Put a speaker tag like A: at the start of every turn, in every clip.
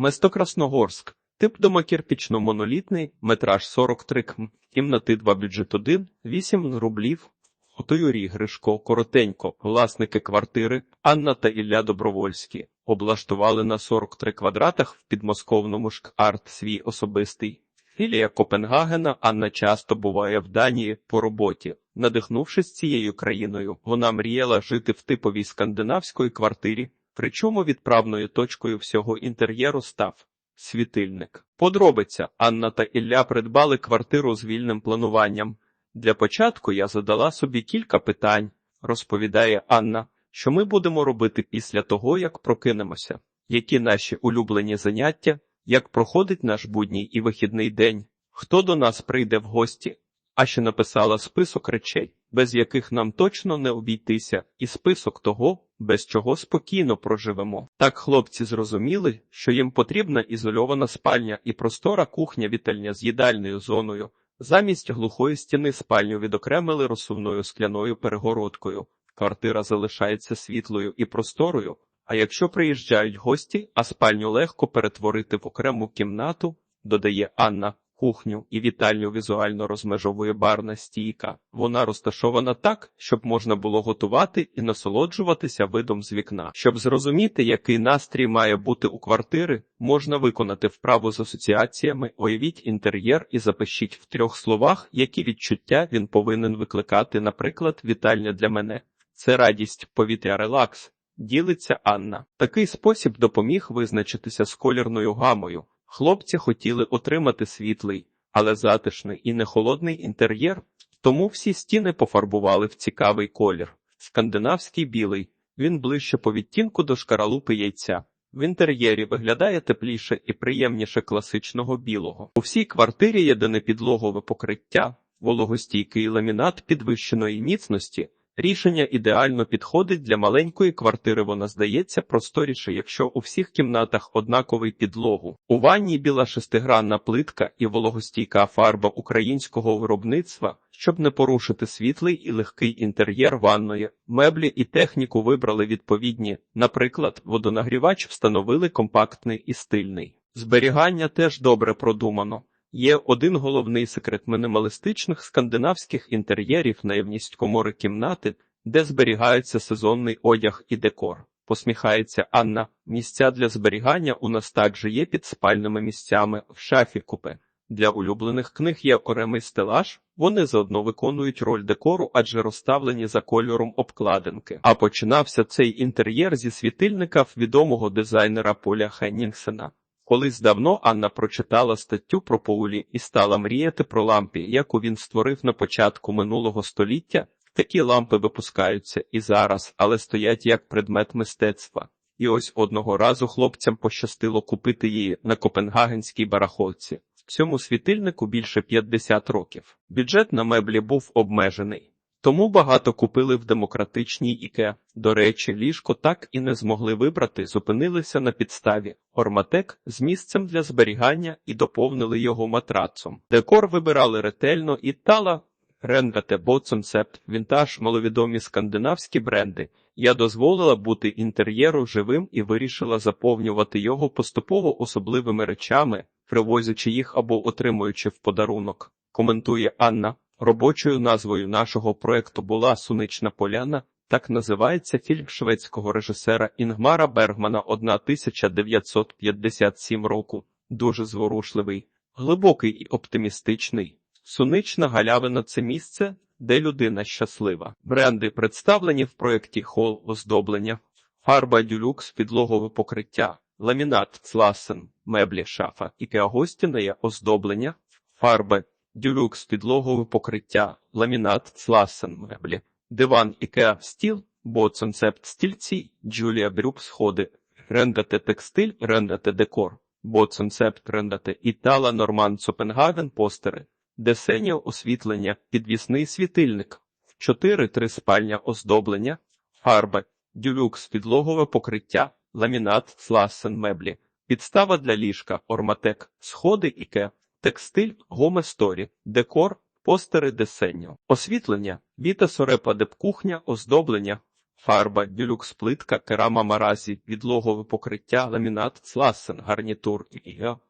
A: Место Красногорськ. Тип дома кирпічно-монолітний, метраж 43 км, кімнати 2 бюджет 1, 8 рублів. Готуюрій Гришко, коротенько, власники квартири Анна та Ілля Добровольські облаштували на 43 квадратах в підмосковному шк-арт свій особистий. Філія Копенгагена Анна часто буває в Данії по роботі. Надихнувшись цією країною, вона мріяла жити в типовій скандинавської квартирі, причому відправною точкою всього інтер'єру став світильник. Подробиця Анна та Ілля придбали квартиру з вільним плануванням. Для початку я задала собі кілька питань, розповідає Анна, що ми будемо робити після того, як прокинемося, які наші улюблені заняття, як проходить наш будній і вихідний день, хто до нас прийде в гості, а ще написала список речей, без яких нам точно не обійтися, і список того, без чого спокійно проживемо. Так хлопці зрозуміли, що їм потрібна ізольована спальня і простора кухня вітальня з їдальною зоною. Замість глухої стіни спальню відокремили розсувною скляною перегородкою. Квартира залишається світлою і просторою. А якщо приїжджають гості, а спальню легко перетворити в окрему кімнату, додає Анна. Кухню і вітальню візуально розмежовує барна стійка. Вона розташована так, щоб можна було готувати і насолоджуватися видом з вікна. Щоб зрозуміти, який настрій має бути у квартири, можна виконати вправу з асоціаціями, уявіть інтер'єр і запишіть в трьох словах, які відчуття він повинен викликати. Наприклад, вітальня для мене це радість, повітря, релакс. Ділиться Анна. Такий спосіб допоміг визначитися з колірною гамою. Хлопці хотіли отримати світлий, але затишний і не холодний інтер'єр, тому всі стіни пофарбували в цікавий колір. Скандинавський білий, він ближче по відтінку до шкаралупи яйця. В інтер'єрі виглядає тепліше і приємніше класичного білого. У всій квартирі єдине підлогове покриття, вологостійкий ламінат підвищеної міцності. Рішення ідеально підходить для маленької квартири. Вона здається просторіше, якщо у всіх кімнатах однаковий підлогу. У ванні біла шестигранна плитка і вологостійка фарба українського виробництва, щоб не порушити світлий і легкий інтер'єр ванної. Меблі і техніку вибрали відповідні. Наприклад, водонагрівач встановили компактний і стильний. Зберігання теж добре продумано. Є один головний секрет мінімалістичних скандинавських інтер'єрів наявність комори кімнати, де зберігається сезонний одяг і декор. Посміхається Анна. Місця для зберігання у нас також є під спальними місцями в шафі купе. Для улюблених книг є окремий стелаж. Вони заодно виконують роль декору, адже розставлені за кольором обкладинки. А починався цей інтер'єр зі світильника відомого дизайнера Поля Хеннінгсена. Колись давно Анна прочитала статтю про Поулі і стала мріяти про лампі, яку він створив на початку минулого століття. Такі лампи випускаються і зараз, але стоять як предмет мистецтва. І ось одного разу хлопцям пощастило купити її на Копенгагенській барахолці. Цьому світильнику більше 50 років. Бюджет на меблі був обмежений. Тому багато купили в демократичній іке. До речі, ліжко так і не змогли вибрати, зупинилися на підставі Орматек з місцем для зберігання і доповнили його матрацом. Декор вибирали ретельно і тала Ренвете Боцонцепт, вінтаж, маловідомі скандинавські бренди. Я дозволила бути інтер'єру живим і вирішила заповнювати його поступово особливими речами, привозячи їх або отримуючи в подарунок. Коментує Анна. Робочою назвою нашого проекту була Сунична Поляна. Так називається фільм шведського режисера Інгмара Бергмана 1957 року. Дуже зворушливий, глибокий і оптимістичний. Сунична галявина це місце, де людина щаслива. Бренди представлені в проєкті Хол оздоблення, фарба дюлюкс, підлогове покриття, ламінат Цласен, меблі шафа, ікеагостіне оздоблення, фарби дюлюкс підлогове покриття, ламінат Цласен меблі, диван Ікеа стіл, боцонцепт стільці, Джулія Брюк сходи, рендате текстиль, рендате декор, боцонцепт рендате Італа Норман Цопенгаген постери, десеніо освітлення, підвісний світильник, 4-3 спальня оздоблення, фарби, дюлюкс підлогове покриття, ламінат Цласен меблі, підстава для ліжка, орматек, сходи Іке, текстиль, гоместорі, декор, постери десенньо, освітлення, віта сорепа депкухня, оздоблення, Фарба, дюлюкс плитка, керама маразі, підлогове покриття, ламінат, сласен, гарнітур,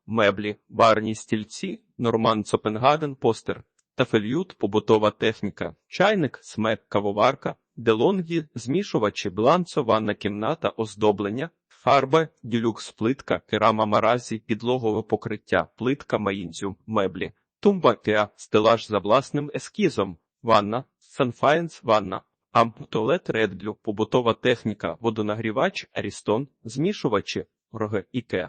A: меблі, барні стільці, норман Цопенгаген, постер, тафельют, побутова техніка, чайник, смек, кавоварка, делонгі, змішувачі, бланцо, ванна кімната, оздоблення, фарба, дюлюкс плитка, керама маразі, підлогове покриття, плитка маїнзю, меблі, тумба кеа, стелаж за власним ескізом, ванна, санфаєнс, ванна. амптолет Редблю, побутова техніка, водонагрівач, Арістон, змішувачі, роги Ікеа.